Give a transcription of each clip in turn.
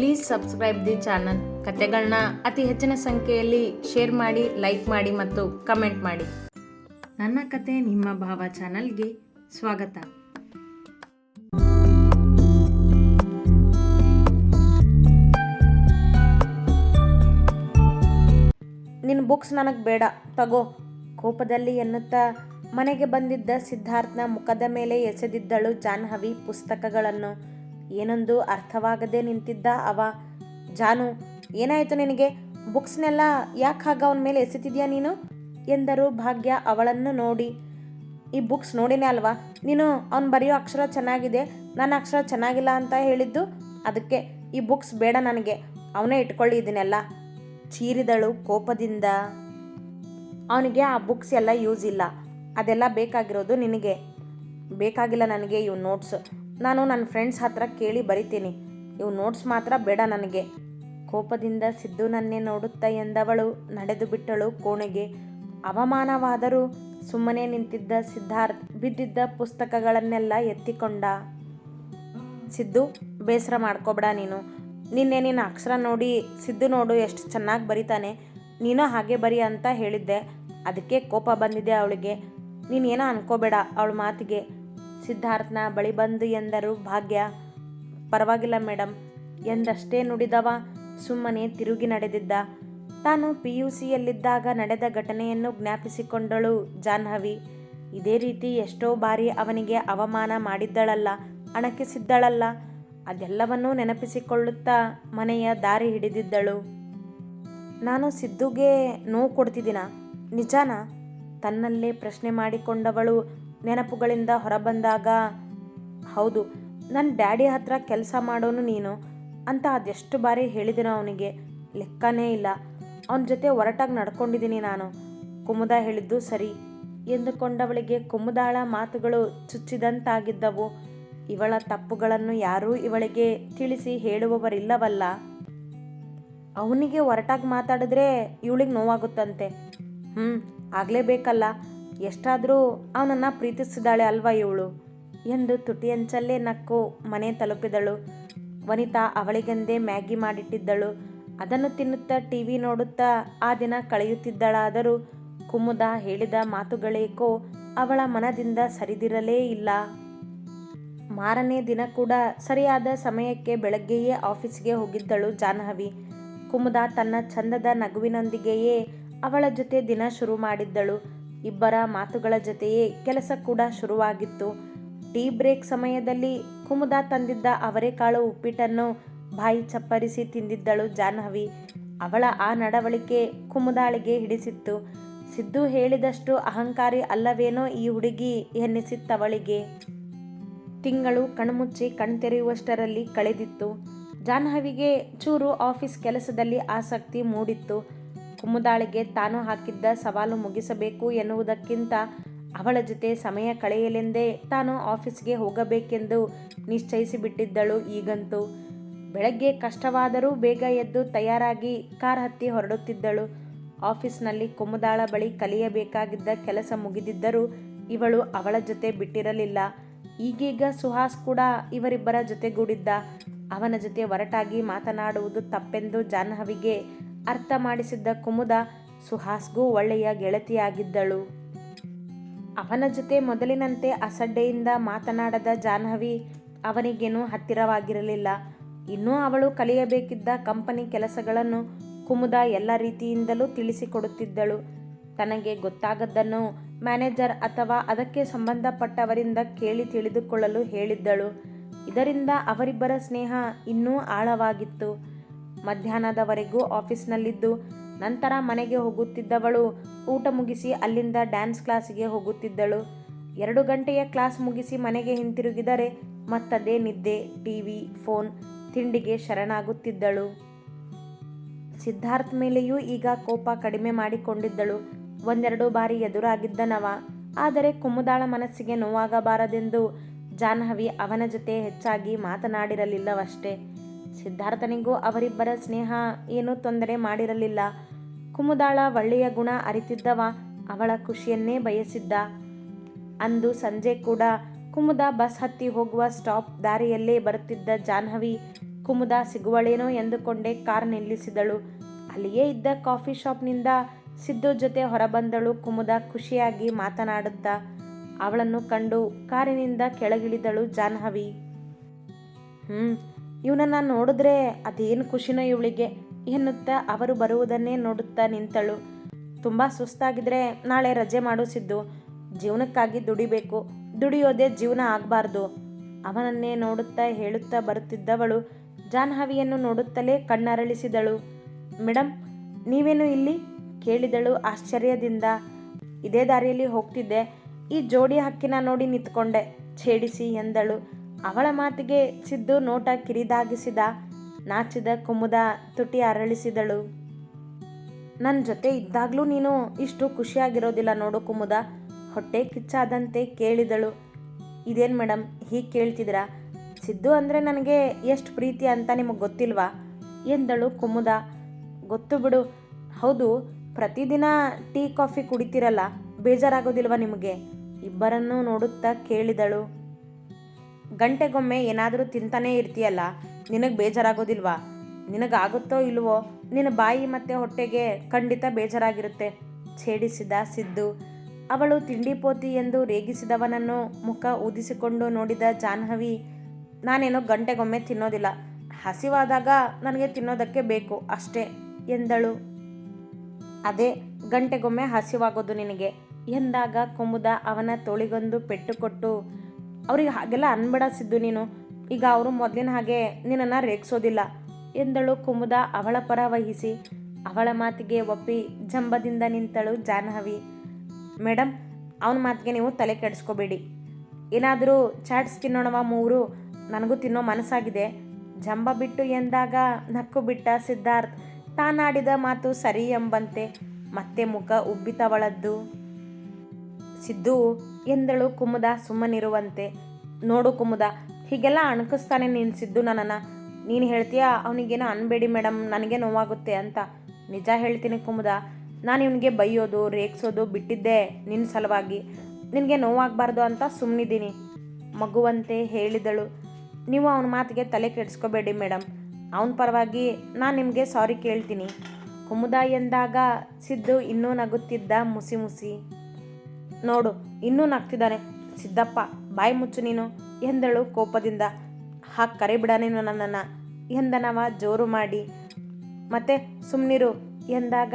Please subscribe the channel ಕತೆಗಳನ್ನ ಅತಿ ಹೆಚ್ಚಿನ ಸಂಖ್ಯೆಯಲ್ಲಿ ಶೇರ್ ಮಾಡಿ ಲೈಕ್ ಮಾಡಿ ಮತ್ತು ಕಮೆಂಟ್ ಮಾಡಿ. ನನ್ನ ಕತೆ ನಿಮ್ಮ ಭಾವ ಚಾನಲ್ಗೆ ಸ್ವಾಗತ. ನಿನ್ನ ಬುಕ್ಸ್ ನನಗೆ ಬೇಡ. ತಗೋ. ಕೋಪದಲ್ಲಿ ಎನ್ನುತ್ತಾ ಮನೆಗೆ ಬಂದಿದ್ದ ಸಿದ್ಧಾರ್ಥನ ಮುಖದ ಮೇಲೆ ಎಸೆದಿದ್ದಳು ಜಾಹ್ನವಿ ಪುಸ್ತಕಗಳನ್ನು. ಏನೊಂದು ಅರ್ಥವಾಗದೆ ನಿಂತಿದ್ದ ಅವ. ಜಾನು, ಏನಾಯಿತು ನಿನಗೆ? ಬುಕ್ಸ್ನೆಲ್ಲ ಯಾಕೆ ಹಾಗ ಅವನ ಮೇಲೆ ಎಸೆತಿದ್ಯಾ ನೀನು? ಎಂದರು ಭಾಗ್ಯ ಅವಳನ್ನು ನೋಡಿ. ಈ ಬುಕ್ಸ್ ನೋಡಿನೇ ಅಲ್ವಾ? ನೀನು ಅವ್ನು ಬರೆಯೋ ಅಕ್ಷರ ಚೆನ್ನಾಗಿದೆ. ನನ್ನ ಅಕ್ಷರ ಚೆನ್ನಾಗಿಲ್ಲ ಅಂತ ಹೇಳಿದ್ದು? ಅದಕ್ಕೆ ಈ ಬುಕ್ಸ್ ಬೇಡ ನನಗೆ. ಅವನೇ ಇಟ್ಕೊಳ್ಳಿ ಇದನ್ನೆಲ್ಲ. ಚೀರಿದಳು ಕೋಪದಿಂದ. ಅವನಿಗೆ ಆ ಬುಕ್ಸ್ ಎಲ್ಲ ಯೂಸ್ ಇಲ್ಲ. ಅದೆಲ್ಲ ಬೇಕಾಗಿರೋದು ನಿನಗೆ. ಬೇಕಾಗಿಲ್ಲ ನನಗೆ ಇವು ನೋಟ್ಸ್. ನಾನು ನನ್ನ ಫ್ರೆಂಡ್ಸ್ ಹತ್ರ ಕೇಳಿ ಬರಿತೀನಿ. ಇವು ನೋಟ್ಸ್ ಮಾತ್ರ ಬೇಡ ನನಗೆ. ಕೋಪದಿಂದ ಸಿದ್ದು ನನ್ನೇ ನೋಡುತ್ತಾ ಎಂದವಳು, ನಡೆದು ಬಿಟ್ಟಳು ಕೋಣೆಗೆ. ಅವಮಾನವಾದರೂ ಸುಮ್ಮನೆ ನಿಂತಿದ್ದ ಸಿದ್ಧಾರ್ಥ್ ಬಿದ್ದಿದ್ದ ಪುಸ್ತಕಗಳನ್ನೆಲ್ಲ ಎತ್ತಿಕೊಂಡ. ಸಿದ್ದು, ಬೇಸರ ಮಾಡ್ಕೋಬೇಡ ನೀನು. ನಿನ್ನೆ ನಿನ್ನ ಅಕ್ಷರ ನೋಡಿ ಸಿದ್ದು ನೋಡು ಎಷ್ಟು ಚೆನ್ನಾಗಿ ಬರಿತಾನೆ. ನೀನು ಹಾಗೆ ಬರಿ ಅಂತ ಹೇಳಿದ್ದೆ. ಅದಕ್ಕೆ ಕೋಪ ಬಂದಿದೆ ಅವಳಿಗೆ. ನೀನೇನೋ ಅನ್ಕೋಬೇಡ ಅವಳ ಮಾತಿಗೆ. ಸಿದ್ಧಾರ್ಥನ ಬಳಿ ಬಂದು ಎಂದರು, ಭಾಗ್ಯ, ಪರವಾಗಿಲ್ಲ ಮೇಡಮ್ ಎಂದಷ್ಟೇ ನುಡಿದವ ಸುಮ್ಮನೆ ತಿರುಗಿ ನಡೆದಿದ್ದ. ತಾನು ಪಿ ಯು ಸಿಯಲ್ಲಿದ್ದಾಗ ನಡೆದ ಘಟನೆಯನ್ನು ಜ್ಞಾಪಿಸಿಕೊಂಡಳು ಜಾಹ್ನವಿ. ಇದೇ ರೀತಿ ಎಷ್ಟೋ ಬಾರಿ ಅವನಿಗೆ ಅವಮಾನ ಮಾಡಿದ್ದಳಲ್ಲ, ಅಣಕಿಸಿದ್ದಳಲ್ಲ. ಅದೆಲ್ಲವನ್ನೂ ನೆನಪಿಸಿಕೊಳ್ಳುತ್ತಾ ಮನೆಯ ದಾರಿ ಹಿಡಿದಿದ್ದಳು. ನಾನು ಸಿದ್ದುಗೆ ನೋವು ಕೊಡ್ತಿದ್ದೀನ? ನಿಜಾನ? ತನ್ನಲ್ಲೇ ಪ್ರಶ್ನೆ ಮಾಡಿಕೊಂಡವಳು ನೆನಪುಗಳಿಂದ ಹೊರಬಂದಾಗ, ಹೌದು ನನ್ನ ಡ್ಯಾಡಿ ಹತ್ರ ಕೆಲಸ ಮಾಡೋನು ನೀನು ಅಂತ ಅದೆಷ್ಟು ಬಾರಿ ಹೇಳಿದನು ಅವನಿಗೆ ಲೆಕ್ಕನೇ ಇಲ್ಲ. ಅವನ ಜೊತೆ ಒರಟಾಗಿ ನಡ್ಕೊಂಡಿದ್ದೀನಿ ನಾನು. ಕುಮುದ ಹೇಳಿದ್ದು ಸರಿ ಎಂದುಕೊಂಡವಳಿಗೆ ಕುಮುದಾಳ ಮಾತುಗಳು ಚುಚ್ಚಿದಂತಾಗಿದ್ದವು. ಇವಳ ತಪ್ಪುಗಳನ್ನು ಯಾರೂ ಇವಳಿಗೆ ತಿಳಿಸಿ ಹೇಳುವವರಿಲ್ಲವಲ್ಲ. ಅವನಿಗೆ ಒರಟಾಗಿ ಮಾತಾಡಿದ್ರೆ ಇವಳಿಗೆ ನೋವಾಗುತ್ತಂತೆ. ಹ್ಞೂ ಆಗಲೇಬೇಕಲ್ಲ. ಎಷ್ಟಾದರೂ ಅವನನ್ನು ಪ್ರೀತಿಸಿದಾಳೆ ಅಲ್ವಾ ಇವಳು? ಎಂದು ತುಟಿಯಂಚಲ್ಲೇ ನಕ್ಕು ಮನೆ ತಲುಪಿದಳು. ವನಿತಾ ಅವಳಿಗೆಂದೇ ಮ್ಯಾಗಿ ಮಾಡಿಟ್ಟಿದ್ದಳು. ಅದನ್ನು ತಿನ್ನುತ್ತಾ ಟಿ ವಿ ನೋಡುತ್ತಾ ಆ ದಿನ ಕಳೆಯುತ್ತಿದ್ದಳಾದರೂ ಕುಮುದ ಹೇಳಿದ ಮಾತುಗಳೇಕೋ ಅವಳ ಮನದಿಂದ ಸರಿದಿರಲೇ ಇಲ್ಲ. ಮಾರನೇ ದಿನ ಕೂಡ ಸರಿಯಾದ ಸಮಯಕ್ಕೆ ಬೆಳಗ್ಗೆಯೇ ಆಫೀಸ್ಗೆ ಹೋಗಿದ್ದಳು ಜಾಹ್ನವಿ. ಕುಮುದ ತನ್ನ ಚಂದದ ನಗುವಿನೊಂದಿಗೆಯೇ ಅವಳ ಜೊತೆ ದಿನ ಶುರು ಮಾಡಿದ್ದಳು. ಇಬ್ಬರ ಮಾತುಗಳ ಜೊತೆಯೇ ಕೆಲಸ ಕೂಡ ಶುರುವಾಗಿತ್ತು. ಟೀ ಬ್ರೇಕ್ ಸಮಯದಲ್ಲಿ ಕುಮುದ ತಂದಿದ್ದ ಅವರೆಕಾಳು ಉಪ್ಪಿಟ್ಟನ್ನು ಬಾಯಿ ಚಪ್ಪರಿಸಿ ತಿಂದಿದ್ದಳು ಜಾಹ್ನವಿ. ಅವಳ ಆ ನಡವಳಿಕೆ ಕುಮುದಾಳಿಗೆ ಹಿಡಿಸಿತ್ತು. ಸಿದ್ದು ಹೇಳಿದಷ್ಟು ಅಹಂಕಾರಿ ಅಲ್ಲವೇನೋ ಈ ಹುಡುಗಿ ಎನ್ನಿಸಿತ್ತವಳಿಗೆ. ತಿಂಗಳು ಕಣ್ಮುಚ್ಚಿ ಕಣ್ತೆರೆಯುವಷ್ಟರಲ್ಲಿ ಕಳೆದಿತ್ತು. ಜಾಹ್ನವಿಗೆ ಚೂರು ಆಫೀಸ್ ಕೆಲಸದಲ್ಲಿ ಆಸಕ್ತಿ ಮೂಡಿತ್ತು. ಕುಮುದಾಳಿಗೆ ತಾನು ಹಾಕಿದ್ದ ಸವಾಲು ಮುಗಿಸಬೇಕು ಎನ್ನುವುದಕ್ಕಿಂತ ಅವಳ ಜೊತೆ ಸಮಯ ಕಳೆಯಲೆಂದೇ ತಾನು ಆಫೀಸ್ಗೆ ಹೋಗಬೇಕೆಂದು ನಿಶ್ಚಯಿಸಿಬಿಟ್ಟಿದ್ದಳು ಈಗಂತೂ. ಬೆಳಗ್ಗೆ ಕಷ್ಟವಾದರೂ ಬೇಗ ಎದ್ದು ತಯಾರಾಗಿ ಕಾರ್ ಹತ್ತಿ ಹೊರಡುತ್ತಿದ್ದಳು. ಆಫೀಸ್ನಲ್ಲಿ ಕುಮುದಾಳ ಬಳಿ ಕಲಿಯಬೇಕಾಗಿದ್ದ ಕೆಲಸ ಮುಗಿದಿದ್ದರೂ ಇವಳು ಅವಳ ಜೊತೆ ಬಿಟ್ಟಿರಲಿಲ್ಲ. ಈಗೀಗ ಸುಹಾಸ್ ಕೂಡ ಇವರಿಬ್ಬರ ಜೊತೆಗೂಡಿದ್ದ. ಅವನ ಜೊತೆ ಒರಟಾಗಿ ಮಾತನಾಡುವುದು ತಪ್ಪೆಂದು ಜಾಹ್ನವಿಗೆ ಅರ್ಥ ಮಾಡಿಸಿದ್ದ ಕುಮುದ ಸುಹಾಸ್ಗೂ ಒಳ್ಳೆಯ ಗೆಳತಿಯಾಗಿದ್ದಳು. ಅವನ ಜೊತೆ ಮೊದಲಿನಂತೆ ಅಸಡ್ಡೆಯಿಂದ ಮಾತನಾಡದ ಜಾಹ್ನವಿ ಅವನಿಗೇನೂ ಹತ್ತಿರವಾಗಿರಲಿಲ್ಲ. ಇನ್ನೂ ಅವಳು ಕಲಿಯಬೇಕಿದ್ದ ಕಂಪನಿ ಕೆಲಸಗಳನ್ನು ಕುಮುದ ಎಲ್ಲ ರೀತಿಯಿಂದಲೂ ತಿಳಿಸಿಕೊಡುತ್ತಿದ್ದಳು. ತನಗೆ ಗೊತ್ತಾಗದ್ದನ್ನು ಮ್ಯಾನೇಜರ್ ಅಥವಾ ಅದಕ್ಕೆ ಸಂಬಂಧಪಟ್ಟವರಿಂದ ಕೇಳಿ ತಿಳಿದುಕೊಳ್ಳಲು ಹೇಳಿದ್ದಳು. ಇದರಿಂದ ಅವರಿಬ್ಬರ ಸ್ನೇಹ ಇನ್ನೂ ಆಳವಾಗಿತ್ತು. ಮಧ್ಯಾಹ್ನದವರೆಗೂ ಆಫೀಸ್ನಲ್ಲಿದ್ದು, ನಂತರ ಮನೆಗೆ ಹೋಗುತ್ತಿದ್ದವಳು, ಊಟ ಮುಗಿಸಿ ಅಲ್ಲಿಂದ ಡ್ಯಾನ್ಸ್ ಕ್ಲಾಸಿಗೆ ಹೋಗುತ್ತಿದ್ದಳು. ಎರಡು ಗಂಟೆಯ ಕ್ಲಾಸ್ ಮುಗಿಸಿ ಮನೆಗೆ ಹಿಂತಿರುಗಿದರೆ ಮತ್ತದೇ ನಿದ್ದೆ, ಟಿವಿ, ಫೋನ್, ತಿಂಡಿಗೆ ಶರಣಾಗುತ್ತಿದ್ದಳು. ಸಿದ್ಧಾರ್ಥ್ ಮೇಲೆಯೂ ಈಗ ಕೋಪ ಕಡಿಮೆ ಮಾಡಿಕೊಂಡಿದ್ದಳು. ಒಂದೆರಡು ಬಾರಿ ಎದುರಾಗಿದ್ದನವ ಆದರೆ ಕುಮುದಾಳ ಮನಸ್ಸಿಗೆ ನೋವಾಗಬಾರದೆಂದು ಜಾಹ್ನವಿ ಅವನ ಜೊತೆ ಹೆಚ್ಚಾಗಿ ಮಾತನಾಡಿರಲಿಲ್ಲವಷ್ಟೇ. ಸಿದ್ಧಾರ್ಥನಿಗೂ ಅವರಿಬ್ಬರ ಸ್ನೇಹ ಏನೂ ತೊಂದರೆ ಮಾಡಿರಲಿಲ್ಲ. ಕುಮುದಾಳ ಒಳ್ಳೆಯ ಗುಣ ಅರಿತಿದ್ದವ, ಅವಳ ಖುಷಿಯನ್ನೇ ಬಯಸಿದ್ದ. ಅಂದು ಸಂಜೆ ಕೂಡ ಕುಮುದ ಬಸ್ ಹತ್ತಿ ಹೋಗುವ ಸ್ಟಾಪ್ ದಾರಿಯಲ್ಲೇ ಬರುತ್ತಿದ್ದ ಜಾಹ್ನವಿ, ಕುಮುದ, ಸಿಗುವಳೇನೋ ಎಂದುಕೊಂಡೇ ಕಾರ್ ನಿಲ್ಲಿಸಿದಳು. ಅಲ್ಲಿಯೇ ಇದ್ದ ಕಾಫಿ ಶಾಪ್ನಿಂದ ಸಿದ್ದು ಜೊತೆ ಹೊರಬಂದಳು ಕುಮುದ ಖುಷಿಯಾಗಿ ಮಾತನಾಡುತ್ತಾ. ಅವಳನ್ನು ಕಂಡು ಕಾರಿನಿಂದ ಕೆಳಗಿಳಿದಳು ಜಾಹ್ನವಿ. ಹ್ಞೂ ಇವನನ್ನ ನೋಡಿದ್ರೆ ಅದೇನು ಖುಷಿನೋ ಇವಳಿಗೆ ಎನ್ನುತ್ತಾ ಅವರು ಬರುವುದನ್ನೇ ನೋಡುತ್ತಾ ನಿಂತಳು. ತುಂಬ ಸುಸ್ತಾಗಿದ್ರೆ ನಾಳೆ ರಜೆ ಮಾಡಿಸಿದ್ದು ಜೀವನಕ್ಕಾಗಿ ದುಡಿಬೇಕು. ದುಡಿಯೋದೇ ಜೀವನ ಆಗಬಾರ್ದು. ಅವನನ್ನೇ ನೋಡುತ್ತಾ ಹೇಳುತ್ತಾ ಬರುತ್ತಿದ್ದವಳು ಜಾನ್ಹವಿಯನ್ನು ನೋಡುತ್ತಲೇ ಕಣ್ಣರಳಿಸಿದಳು. ಮೇಡಮ್ ನೀವೇನು ಇಲ್ಲಿ? ಕೇಳಿದಳು ಆಶ್ಚರ್ಯದಿಂದ. ಇದೇ ದಾರಿಯಲ್ಲಿ ಹೋಗ್ತಿದ್ದೆ. ಈ ಜೋಡಿ ಹಕ್ಕಿನ ನೋಡಿ ನಿಂತ್ಕೊಂಡೆ. ಛೇಡಿಸಿ ಎಂದಳು. ಅವಳ ಮಾತಿಗೆ ಸಿದ್ದು ನೋಟ ಕಿರಿದಾಗಿಸಿದ, ನಾಚಿದ ಕುಮುದ ತುಟಿ ಅರಳಿಸಿದಳು. ನನ್ನ ಜೊತೆ ಇದ್ದಾಗಲೂ ನೀನು ಇಷ್ಟು ಖುಷಿಯಾಗಿರೋದಿಲ್ಲ ನೋಡು ಕುಮುದ ಹೊಟ್ಟೆ ಕಿಚ್ಚಾದಂತೆ ಕೇಳಿದಳು. ಇದೇನು ಮೇಡಮ್ ಹೀಗೆ ಕೇಳ್ತಿದ್ದೀರಾ? ಸಿದ್ದು ಅಂದರೆ ನನಗೆ ಎಷ್ಟು ಪ್ರೀತಿ ಅಂತ ನಿಮಗೆ ಗೊತ್ತಿಲ್ವಾ? ಎಂದಳು ಕುಮುದ ಗೊತ್ತು ಬಿಡು. ಹೌದು, ಪ್ರತಿದಿನ ಟೀ ಕಾಫಿ ಕುಡಿತಿರಲ್ಲ, ಬೇಜಾರಾಗೋದಿಲ್ವಾ ನಿಮಗೆ? ಇಬ್ಬರನ್ನೂ ನೋಡುತ್ತಾ ಕೇಳಿದಳು. ಗಂಟೆಗೊಮ್ಮೆ ಏನಾದರೂ ತಿಂತಾನೇ ಇರ್ತೀಯಲ್ಲ, ನಿನಗೆ ಬೇಜಾರಾಗೋದಿಲ್ವಾ? ನಿನಗಾಗುತ್ತೋ ಇಲ್ವೋ? ನಿನ್ನ ಬಾಯಿ ಮತ್ತು ಹೊಟ್ಟೆಗೆ ಖಂಡಿತ ಬೇಜಾರಾಗಿರುತ್ತೆ. ಛೇಡಿಸಿದ ಸಿದ್ದು, ಅವಳು ತಿಂಡಿ ಪೋತಿ ಎಂದು ರೇಗಿಸಿದವನನ್ನು ಮುಖ ಊದಿಸಿಕೊಂಡು ನೋಡಿದ ಜಾಹ್ನವಿ, ನಾನೇನೋ ಗಂಟೆಗೊಮ್ಮೆ ತಿನ್ನೋದಿಲ್ಲ, ಹಸಿವಾದಾಗ ನನಗೆ ತಿನ್ನೋದಕ್ಕೆ ಬೇಕು ಅಷ್ಟೇ ಎಂದಳು. ಅದೇ, ಗಂಟೆಗೊಮ್ಮೆ ಹಸಿವಾಗೋದು ನಿನಗೆ ಎಂದಾಗ ಕುಮುದ ಅವನ ತೋಳಿಗೊಂದು ಪೆಟ್ಟು ಕೊಟ್ಟು ಅವ್ರಿಗೆ ಹಾಗೆಲ್ಲ ಅನ್ಬೇಡ ಸಿದ್ದು ನೀನು. ಈಗ ಅವರು ಮೊದಲಿನ ಹಾಗೆ ನಿನ್ನನ್ನು ರೇಗಿಸೋದಿಲ್ಲ. ಎಂದಳು ಕುಮುದ ಅವಳ ಪರ ವಹಿಸಿ. ಅವಳ ಮಾತಿಗೆ ಒಪ್ಪಿ ಜಂಬದಿಂದ ನಿಂತಳು ಜಾಹ್ನವಿ. ಮೇಡಮ್ ಅವನ ಮಾತಿಗೆ ನೀವು ತಲೆ ಕೆಡಿಸ್ಕೋಬೇಡಿ. ಏನಾದರೂ ಚಾಟ್ಸ್ ತಿನ್ನೋಣವ ಮೂರು? ನನಗೂ ತಿನ್ನೋ ಮನಸ್ಸಾಗಿದೆ. ಜಂಬ ಬಿಟ್ಟು ಎಂದಾಗ ನಕ್ಕು ಬಿಟ್ಟ ಸಿದ್ಧಾರ್ಥ್, ತಾನಾಡಿದ ಮಾತು ಸರಿ ಎಂಬಂತೆ. ಮತ್ತೆ ಮುಖ ಉಬ್ಬಿತವಳದ್ದು. ಸಿದ್ದು, ಎಂದಳು ಕುಮುದ ಸುಮ್ಮನಿರುವಂತೆ. ನೋಡು ಕುಮುದ, ಹೀಗೆಲ್ಲ ಅಣಕಿಸ್ತಾನೆ ನೀನು ಸಿದ್ದು ನನ್ನನ್ನು. ನೀನು ಹೇಳ್ತೀಯಾ, ಅವನಿಗೇನೋ ಅನ್ಬೇಡಿ ಮೇಡಮ್ ನನಗೆ ನೋವಾಗುತ್ತೆ ಅಂತ. ನಿಜ ಹೇಳ್ತೀನಿ ಕುಮುದ, ನಾನು ಇವನಿಗೆ ಬೈಯೋದು, ರೇಗಿಸೋದು ಬಿಟ್ಟಿದ್ದೆ ನಿನ್ನ ಸಲುವಾಗಿ. ನಿನಗೆ ನೋವಾಗಬಾರ್ದು ಅಂತ ಸುಮ್ಮನಿದ್ದೀನಿ ಮಗುವಂತೆ ಹೇಳಿದಳು. ನೀವು ಅವನ ಮಾತಿಗೆ ತಲೆ ಕೆಡಿಸ್ಕೋಬೇಡಿ ಮೇಡಮ್ ಅವನ ಪರವಾಗಿ ನಾನು ನಿಮಗೆ ಸಾರಿ ಕೇಳ್ತೀನಿ. ಕುಮುದ ಎಂದಾಗ ಸಿದ್ದು ಇನ್ನೂ ನಗುತ್ತಿದ್ದ ಮುಸಿ ಮುಸಿ. ನೋಡು, ಇನ್ನೂ ನಗ್ತಿದ್ದಾನೆ. ಸಿದ್ದಪ್ಪ, ಬಾಯಿ ಮುಚ್ಚು ನೀನು. ಎಂದಳು ಕೋಪದಿಂದ. ಹಾಗೆ ಕರಿಬಿಡ ನೀನು ನನ್ನನ್ನು. ಎಂದನವ ಜೋರು ಮಾಡಿ. ಮತ್ತೆ ಸುಮ್ಮನಿರು ಎಂದಾಗ,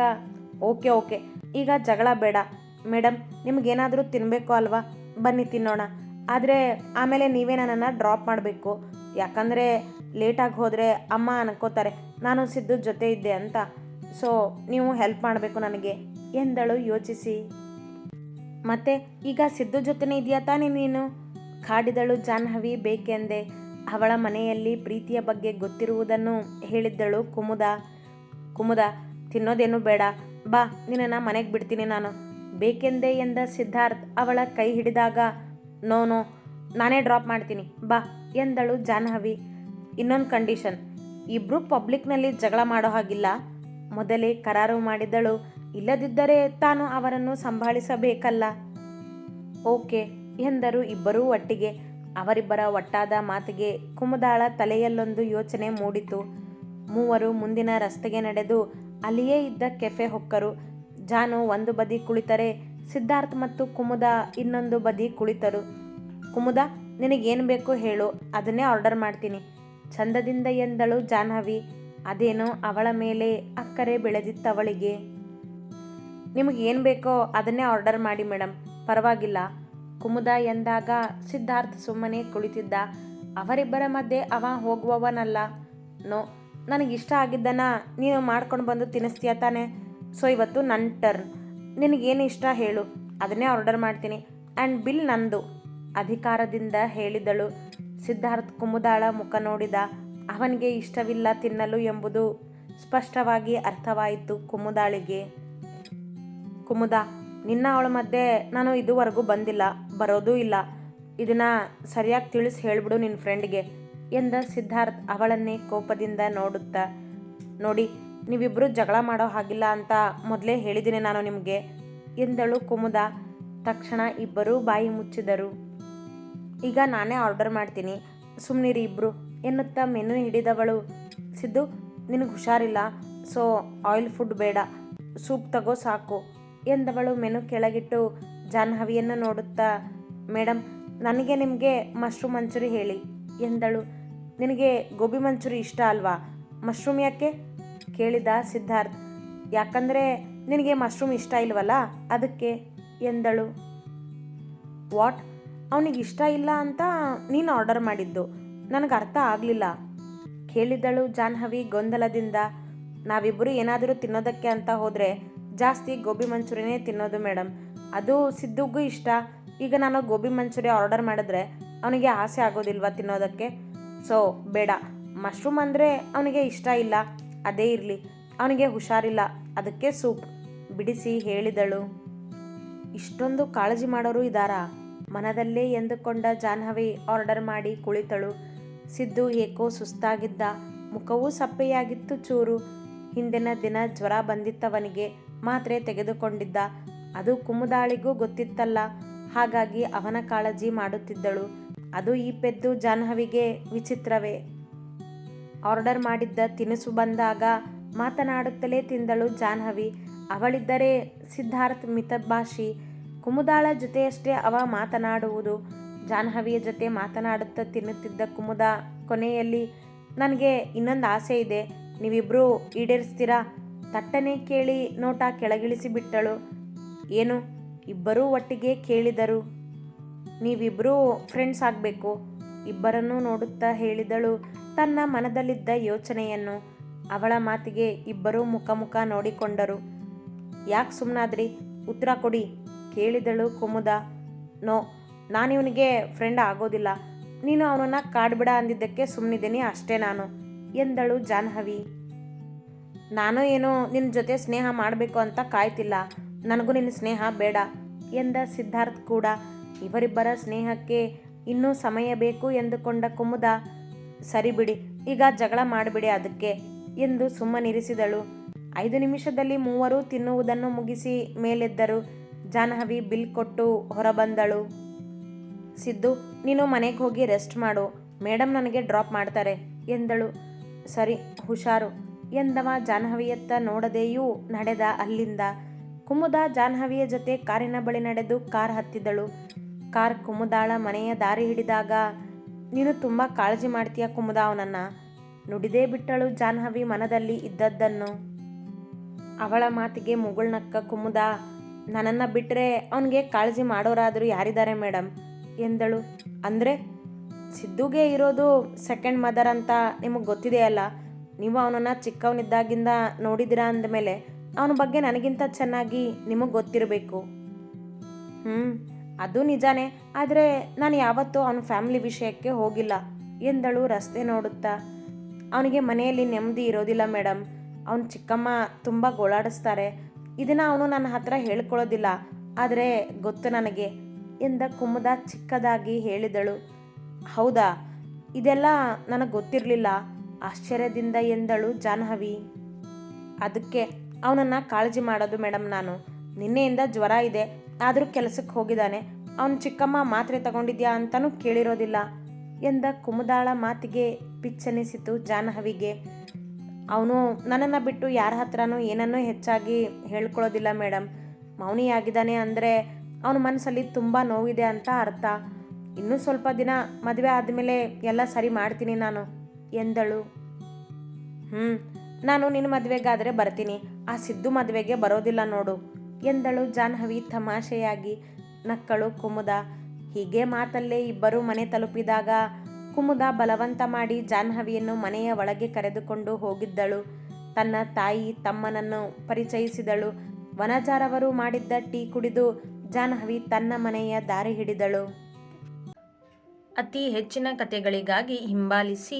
ಓಕೆ ಓಕೆ. ಈಗ ಜಗಳ ಬೇಡ. ಮೇಡಮ್ ನಿಮಗೇನಾದರೂ ತಿನ್ನಬೇಕು ಅಲ್ವಾ? ಬನ್ನಿ ತಿನ್ನೋಣ. ಆದರೆ, ಆಮೇಲೆ ನೀವೇ ನನ್ನನ್ನು ಡ್ರಾಪ್ ಮಾಡಬೇಕು. ಯಾಕಂದರೆ, ಲೇಟಾಗಿ ಹೋದರೆ ಅಮ್ಮ ಅನ್ಕೋತಾರೆ, ನಾನು ಸಿದ್ದು ಜೊತೆ ಇದ್ದೆ ಅಂತ. ಸೊ, ನೀವು ಹೆಲ್ಪ್ ಮಾಡಬೇಕು ನನಗೆ. ಎಂದಳು ಯೋಚಿಸಿ. ಮತ್ತೆ, ಈಗ ಸಿದ್ದು ಜೊತೆನೇ ಇದೆಯಾ ತಾನೇ ನೀನು? ಕಾಡಿದಳು ಜಾಹ್ನವಿ ಬೇಕೆಂದೆ. ಅವಳ ಮನೆಯಲ್ಲಿ ಪ್ರೀತಿಯ ಬಗ್ಗೆ ಗೊತ್ತಿರುವುದನ್ನು ಹೇಳಿದ್ದಳು ಕುಮುದ. ಕುಮುದ, ತಿನ್ನೋದೇನು ಬೇಡ. ಬಾ, ನಿನ್ನನ್ನು ಮನೆಗೆ ಬಿಡ್ತೀನಿ ನಾನು. ಬೇಕೆಂದೆ ಎಂದ ಸಿದ್ಧಾರ್ಥ್ ಅವಳ ಕೈ ಹಿಡಿದಾಗ, ನೋ ನಾನೇ ಡ್ರಾಪ್ ಮಾಡ್ತೀನಿ. ಬಾ, ಎಂದಳು ಜಾಹ್ನವಿ. ಇನ್ನೊಂದು ಕಂಡೀಷನ್. ಇಬ್ಬರು ಪಬ್ಲಿಕ್ನಲ್ಲಿ ಜಗಳ ಮಾಡೋ ಹಾಗಿಲ್ಲ. ಮೊದಲೇ ಕರಾರು ಮಾಡಿದಳು ಇಲ್ಲದಿದ್ದರೆ ತಾನು ಅವರನ್ನು ಸಂಭಾಳಿಸಬೇಕಲ್ಲ? ಓಕೆ, ಎಂದರು ಇಬ್ಬರೂ ಒಟ್ಟಿಗೆ. ಅವರಿಬ್ಬರ ಒಟ್ಟಾದ ಮಾತಿಗೆ ಕುಮುದಾಳ ತಲೆಯಲ್ಲೊಂದು ಯೋಚನೆ ಮೂಡಿತು. ಮೂವರು ಮುಂದಿನ ರಸ್ತೆಗೆ ನಡೆದು ಅಲ್ಲಿಯೇ ಇದ್ದ ಕೆಫೆ ಹೊಕ್ಕರು. ಜಾನು ಒಂದು ಬದಿ ಕುಳಿತರೆ, ಸಿದ್ಧಾರ್ಥ್ ಮತ್ತು ಕುಮುದ ಇನ್ನೊಂದು ಬದಿ ಕುಳಿತರು. ಕುಮುದ, ನಿನಗೇನು ಬೇಕು ಹೇಳು, ಅದನ್ನೇ ಆರ್ಡರ್ ಮಾಡ್ತೀನಿ. ಚಂದದಿಂದ ಎಂದಳು ಜಾಹ್ನವಿ. ಅದೇನೋ ಅವಳ ಮೇಲೆ ಅಕ್ಕರೆ ಬೆಳೆದಿತ್ತವಳಿಗೆ. ನಿಮಗೆ ಏನು ಬೇಕೋ ಅದನ್ನೇ ಆರ್ಡರ್ ಮಾಡಿ ಮೇಡಮ್ ಪರವಾಗಿಲ್ಲ. ಕುಮುದ ಎಂದಾಗ ಸಿದ್ಧಾರ್ಥ ಸುಮ್ಮನೆ ಕುಳಿತಿದ್ದ. ಅವರಿಬ್ಬರ ಮಧ್ಯೆ ಅವ ಹೋಗುವವನಲ್ಲ. ನೋ, ನನಗಿಷ್ಟ ಆಗಿದ್ದನ ನೀನು ಮಾಡ್ಕೊಂಡು ಬಂದು ತಿನ್ನಿಸ್ತೀಯ ತಾನೆ? ಸೊ, ಇವತ್ತು ನನ್ನ ಟರ್ನ್. ನಿನಗೇನು ಇಷ್ಟ ಹೇಳು. ಅದನ್ನೇ ಆರ್ಡರ್ ಮಾಡ್ತೀನಿ. ಆ್ಯಂಡ್ ಬಿಲ್ ನಂದು. ಅಧಿಕಾರದಿಂದ ಹೇಳಿದಳು. ಸಿದ್ಧಾರ್ಥ್ ಕುಮುದಾಳ ಮುಖ ನೋಡಿದ. ಅವನಿಗೆ ಇಷ್ಟವಿಲ್ಲ ತಿನ್ನಲು ಎಂಬುದು ಸ್ಪಷ್ಟವಾಗಿ ಅರ್ಥವಾಯಿತು ಕುಮುದಾಳಿಗೆ. ಕುಮುದ, ನಿನ್ನ ಅವಳ ಮಧ್ಯೆ ನಾನು ಇದುವರೆಗೂ ಬಂದಿಲ್ಲ, ಬರೋದೂ ಇಲ್ಲ. ಇದನ್ನ ಸರಿಯಾಗಿ ತಿಳಿಸಿ ಹೇಳ್ಬಿಡು ನಿನ್ನ ಫ್ರೆಂಡ್ಗೆ, ಎಂದ ಸಿದ್ಧಾರ್ಥ್ ಅವಳನ್ನೇ ಕೋಪದಿಂದ ನೋಡುತ್ತಾ. ನೋಡಿ ನೀವಿಬ್ಬರು ಜಗಳ ಮಾಡೋ ಹಾಗಿಲ್ಲ ಅಂತ ಮೊದಲೇ ಹೇಳಿದ್ದೀನಿ ನಾನು ನಿಮಗೆ, ಎಂದಳು ಕುಮುದ. ತಕ್ಷಣ ಇಬ್ಬರೂ ಬಾಯಿ ಮುಚ್ಚಿದರು. ಈಗ ನಾನೇ ಆರ್ಡರ್ ಮಾಡ್ತೀನಿ. ಸುಮ್ಮನಿರಿ ಇಬ್ಬರು ಎನ್ನುತ್ತಾ ಮೆನು ಹಿಡಿದವಳು. ಸಿದ್ದು, ನಿನಗೆ ಹುಷಾರಿಲ್ಲ ಸೊ ಆಯಿಲ್ ಫುಡ್ ಬೇಡ. ಸೂಪ್ ತಗೋ ಸಾಕು. ಎಂದವಳು ಮೆನು ಕೆಳಗಿಟ್ಟು ಜಾಹ್ನವಿಯನ್ನು ನೋಡುತ್ತಾ ಮೇಡಮ್ ನನಗೆ ನಿಮಗೆ ಮಶ್ರೂಮ್ ಮಂಚೂರಿ ಹೇಳಿ. ಎಂದಳು. ನಿನಗೆ ಗೋಬಿ ಮಂಚೂರಿ ಇಷ್ಟ ಅಲ್ವಾ? ಮಶ್ರೂಮ್ ಯಾಕೆ? ಕೇಳಿದ ಸಿದ್ಧಾರ್ಥ್. ಯಾಕಂದರೆ ನಿನಗೆ ಮಶ್ರೂಮ್ ಇಷ್ಟ ಇಲ್ವಲ್ಲ, ಅದಕ್ಕೆ. ಎಂದಳು. ವಾಟ್? ಅವನಿಗೆ ಇಷ್ಟ ಇಲ್ಲ ಅಂತ ನೀನು ಆರ್ಡರ್ ಮಾಡಿದ್ದು. ನನಗೆ ಅರ್ಥ ಆಗಲಿಲ್ಲ. ಕೇಳಿದಳು ಜಾಹ್ನವಿ ಗೊಂದಲದಿಂದ. ನಾವಿಬ್ಬರು ಏನಾದರೂ ತಿನ್ನೋದಕ್ಕೆ ಅಂತ ಹೋದರೆ ಜಾಸ್ತಿ ಗೋಬಿ ಮಂಚೂರಿನೇ ತಿನ್ನೋದು ಮೇಡಮ್. ಅದು ಸಿದ್ದುಗೂ ಇಷ್ಟ. ಈಗ ನಾನು ಗೋಬಿ ಮಂಚೂರಿ ಆರ್ಡರ್ ಮಾಡಿದ್ರೆ ಅವನಿಗೆ ಆಸೆ ಆಗೋದಿಲ್ವಾ ತಿನ್ನೋದಕ್ಕೆ? ಸೊ, ಬೇಡ. ಮಶ್ರೂಮ್ ಅಂದರೆ ಅವನಿಗೆ ಇಷ್ಟ ಇಲ್ಲ. ಅದೇ ಇರಲಿ. ಅವನಿಗೆ ಹುಷಾರಿಲ್ಲ. ಅದಕ್ಕೆ ಸೂಪ್. ಬಿಡಿಸಿ ಹೇಳಿದಳು. ಇಷ್ಟೊಂದು ಕಾಳಜಿ ಮಾಡೋರು ಇದ್ದಾರಾ ಮನದಲ್ಲೇ ಎಂದುಕೊಂಡ ಜಾಹ್ನವಿ ಆರ್ಡರ್ ಮಾಡಿ ಕುಳಿತಳು. ಸಿದ್ದು ಏಕೋ ಸುಸ್ತಾಗಿದ್ದ. ಮುಖವೂ ಸಪ್ಪೆಯಾಗಿತ್ತು ಚೂರು. ಹಿಂದಿನ ದಿನ ಜ್ವರ ಬಂದಿತ್ತವನಿಗೆ. ಮಾತ್ರೆ ತೆಗೆದುಕೊಂಡಿದ್ದ. ಅದು ಕುಮುದಾಳಿಗೂ ಗೊತ್ತಿತ್ತಲ್ಲ. ಹಾಗಾಗಿ ಅವನ ಕಾಳಜಿ ಮಾಡುತ್ತಿದ್ದಳು. ಅದು ಈ ಪೆದ್ದು ಜಾಹ್ನವಿಗೆ ವಿಚಿತ್ರವೇ. ಆರ್ಡರ್ ಮಾಡಿದ್ದ ತಿನಿಸು ಬಂದಾಗ ಮಾತನಾಡುತ್ತಲೇ ತಿಂದಳು ಜಾಹ್ನವಿ. ಅವಳಿದ್ದರೆ ಸಿದ್ಧಾರ್ಥ್ ಮಿತಭಾಷಿ. ಕುಮುದಾಳ ಜೊತೆಯಷ್ಟೇ ಅವ ಮಾತನಾಡುವುದು. ಜಾಹ್ನವಿಯ ಜೊತೆ ಮಾತನಾಡುತ್ತಾ ತಿನ್ನುತ್ತಿದ್ದ ಕುಮುದ ಕೊನೆಯಲ್ಲಿ, ನನಗೆ ಇನ್ನೊಂದು ಆಸೆ ಇದೆ. ನೀವಿಬ್ಬರೂ ಈಡೇರಿಸ್ತೀರಾ? ತಟ್ಟನೆ ಕೇಳಿ ನೋಟ ಕೆಳಗಿಳಿಸಿಬಿಟ್ಟಳು. ಏನು, ಇಬ್ಬರೂ ಒಟ್ಟಿಗೆ ಕೇಳಿದರು. ನೀವಿಬ್ಬರೂ ಫ್ರೆಂಡ್ಸ್ ಆಗಬೇಕು, ಇಬ್ಬರನ್ನೂ ನೋಡುತ್ತಾ ಹೇಳಿದಳು ತನ್ನ ಮನದಲ್ಲಿದ್ದ ಯೋಚನೆಯನ್ನು. ಅವಳ ಮಾತಿಗೆ ಇಬ್ಬರೂ ಮುಖ ಮುಖ ನೋಡಿಕೊಂಡರು. ಯಾಕೆ ಸುಮ್ಮನಾದ್ರಿ ಉತ್ತರ ಕೊಡಿ, ಕೇಳಿದಳು ಕುಮುದ. ನೋ, ನಾನಿವನಿಗೆ ಫ್ರೆಂಡ್ ಆಗೋದಿಲ್ಲ. ನೀನು ಅವನನ್ನು ಕಾಡ್ಬಿಡ ಅಂದಿದ್ದಕ್ಕೆ ಸುಮ್ಮನಿದ್ದೀನಿ ಅಷ್ಟೇ ನಾನು, ಎಂದಳು ಜಾಹ್ನವಿ. ನಾನು ಏನು ನಿನ್ನ ಜೊತೆ ಸ್ನೇಹ ಮಾಡಬೇಕು ಅಂತ ಕಾಯ್ತಿಲ್ಲ. ನನಗೂ ನಿನ್ನ ಸ್ನೇಹ ಬೇಡ ಎಂದ ಸಿದ್ಧಾರ್ಥ್ ಕೂಡ. ಇವರಿಬ್ಬರ ಸ್ನೇಹಕ್ಕೆ ಇನ್ನೂ ಸಮಯ ಬೇಕು ಎಂದುಕೊಂಡ ಕುಮುದ, ಸರಿ ಬಿಡಿ, ಈಗ ಜಗಳ ಮಾಡಿಬಿಡಿ ಅದಕ್ಕೆ ಎಂದು ಸುಮ್ಮನಿರಿಸಿದಳು. ಐದು ನಿಮಿಷದಲ್ಲಿ ಮೂವರು ತಿನ್ನುವುದನ್ನು ಮುಗಿಸಿ ಮೇಲೆದ್ದರು. ಜಾಹ್ನವಿ ಬಿಲ್ ಕೊಟ್ಟು ಹೊರಬಂದಳು. ಸಿದ್ದು, ನೀನು ಮನೆಗೆ ಹೋಗಿ ರೆಸ್ಟ್ ಮಾಡು. ಮೇಡಮ್ ನನಗೆ ಡ್ರಾಪ್ ಮಾಡ್ತಾರೆ ಎಂದಳು. ಸರಿ, ಹುಷಾರು. ಎಂದವ ಜಾಹ್ನವಿಯತ್ತ ನೋಡದೆಯೂ ನಡೆದ ಅಲ್ಲಿಂದ. ಕುಮುದ ಜಾಹ್ನವಿಯ ಜೊತೆ ಕಾರಿನ ಬಳಿ ನಡೆದು ಕಾರ್ ಹತ್ತಿದಳು. ಕಾರ್ ಕುಮುದಾಳ ಮನೆಯ ದಾರಿ ಹಿಡಿದಾಗ, ನೀನು ತುಂಬ ಕಾಳಜಿ ಮಾಡ್ತೀಯ ಕುಮುದ ಅವನನ್ನ. ನುಡಿದೇ ಬಿಟ್ಟಳು ಜಾಹ್ನವಿ ಮನದಲ್ಲಿ ಇದ್ದದ್ದನ್ನು. ಅವಳ ಮಾತಿಗೆ ಮುಗುಳ್ನಕ್ಕ ಕುಮುದ, ನನ್ನನ್ನು ಬಿಟ್ಟರೆ ಅವನಿಗೆ ಕಾಳಜಿ ಮಾಡೋರಾದರೂ ಯಾರಿದ್ದಾರೆ ಮೇಡಮ್ ಎಂದಳು. ಅಂದರೆ? ಸಿದ್ದುಗೆ ಇರೋದು ಸೆಕೆಂಡ್ ಮದರ್ ಅಂತ ನಿಮಗೆ ಗೊತ್ತಿದೆಯಲ್ಲ? ನೀವು ಅವನನ್ನು ಚಿಕ್ಕವನಿದ್ದಾಗಿಂದ ನೋಡಿದಿರಾ ಅಂದಮೇಲೆ ಅವನ ಬಗ್ಗೆ ನನಗಿಂತ ಚೆನ್ನಾಗಿ ನಿಮಗೆ ಗೊತ್ತಿರಬೇಕು. ಹ್ಞೂ ಅದು ನಿಜಾನೇ. ಆದರೆ ನಾನು ಯಾವತ್ತೂ ಅವನ ಫ್ಯಾಮಿಲಿ ವಿಷಯಕ್ಕೆ ಹೋಗಿಲ್ಲ. ಎಂದಳು ರಸ್ತೆ ನೋಡುತ್ತಾ. ಅವನಿಗೆ ಮನೆಯಲ್ಲಿ ನೆಮ್ಮದಿ ಇರೋದಿಲ್ಲ ಮೇಡಮ್ ಅವನ ಚಿಕ್ಕಮ್ಮ ತುಂಬ ಗೋಳಾಡಿಸ್ತಾರೆ. ಇದನ್ನು ಅವನು ನನ್ನ ಹತ್ರ ಹೇಳ್ಕೊಳ್ಳೋದಿಲ್ಲ. ಆದರೆ ಗೊತ್ತು ನನಗೆ ಎಂದ ಕುಮುದ ಚಿಕ್ಕದಾಗಿ ಹೇಳಿದಳು. ಹೌದಾ, ಇದೆಲ್ಲ ನನಗೆ ಗೊತ್ತಿರಲಿಲ್ಲ. ಆಶ್ಚರ್ಯದಿಂದ ಎಂದಳು ಜಾಹ್ನವಿ. ಅದಕ್ಕೆ ಅವನನ್ನು ಕಾಳಜಿ ಮಾಡೋದು ಮೇಡಮ್ ನಾನು. ನಿನ್ನೆಯಿಂದ ಜ್ವರ ಇದೆ. ಆದರೂ ಕೆಲಸಕ್ಕೆ ಹೋಗಿದ್ದಾನೆ. ಅವನು ಚಿಕ್ಕಮ್ಮ ಮಾತ್ರೆ ತಗೊಂಡಿದ್ಯಾ ಅಂತಲೂ ಕೇಳಿರೋದಿಲ್ಲ ಎಂದ ಕುಮುದಾಳ ಮಾತಿಗೆ ಪಿಚ್ಚನಿಸಿತು ಜಾನ್ಹವಿಗೆ ಅವನು ನನ್ನನ್ನು ಬಿಟ್ಟು ಯಾರ ಹತ್ರನೂ ಏನನ್ನೂ ಹೆಚ್ಚಾಗಿ ಹೇಳ್ಕೊಳ್ಳೋದಿಲ್ಲ ಮೇಡಮ್ ಮೌನಿಯಾಗಿದ್ದಾನೆ ಅಂದರೆ ಅವನ ಮನಸ್ಸಲ್ಲಿ ತುಂಬ ನೋವಿದೆ ಅಂತ ಅರ್ಥ. ಇನ್ನೂ ಸ್ವಲ್ಪ ದಿನ ಮದುವೆ ಆದಮೇಲೆ ಎಲ್ಲ ಸರಿ ಮಾಡ್ತೀನಿ ನಾನು. ಎಂದಳು. ಹ್ಞೂ ನಾನು ನಿನ್ನ ಮದುವೆಗಾದರೆ ಬರ್ತೀನಿ. ಆ ಸಿದ್ದು ಮದುವೆಗೆ ಬರೋದಿಲ್ಲ ನೋಡು, ಎಂದಳು ಜಾಹ್ನವಿ ತಮಾಷೆಯಾಗಿ ನಕ್ಕಳು ಕುಮುದ. ಹೀಗೆ ಮಾತಲ್ಲೇ ಇಬ್ಬರು ಮನೆ ತಲುಪಿದಾಗ ಕುಮುದ ಬಲವಂತ ಮಾಡಿ ಜಾಹ್ನವಿಯನ್ನು ಮನೆಯ ಒಳಗೆ ಕರೆದುಕೊಂಡು ಹೋಗಿದ್ದಳು. ತನ್ನ ತಾಯಿ ತಮ್ಮನನ್ನು ಪರಿಚಯಿಸಿದಳು. ವನಜಾರವರು ಮಾಡಿದ್ದ ಟೀ ಕುಡಿದು ಜಾನ್ಹವಿ ತನ್ನ ಮನೆಯ ದಾರಿ ಹಿಡಿದಳು. ಅತಿ ಹೆಚ್ಚಿನ ಕಥೆಗಳಿಗಾಗಿ ಹಿಂಬಾಲಿಸಿ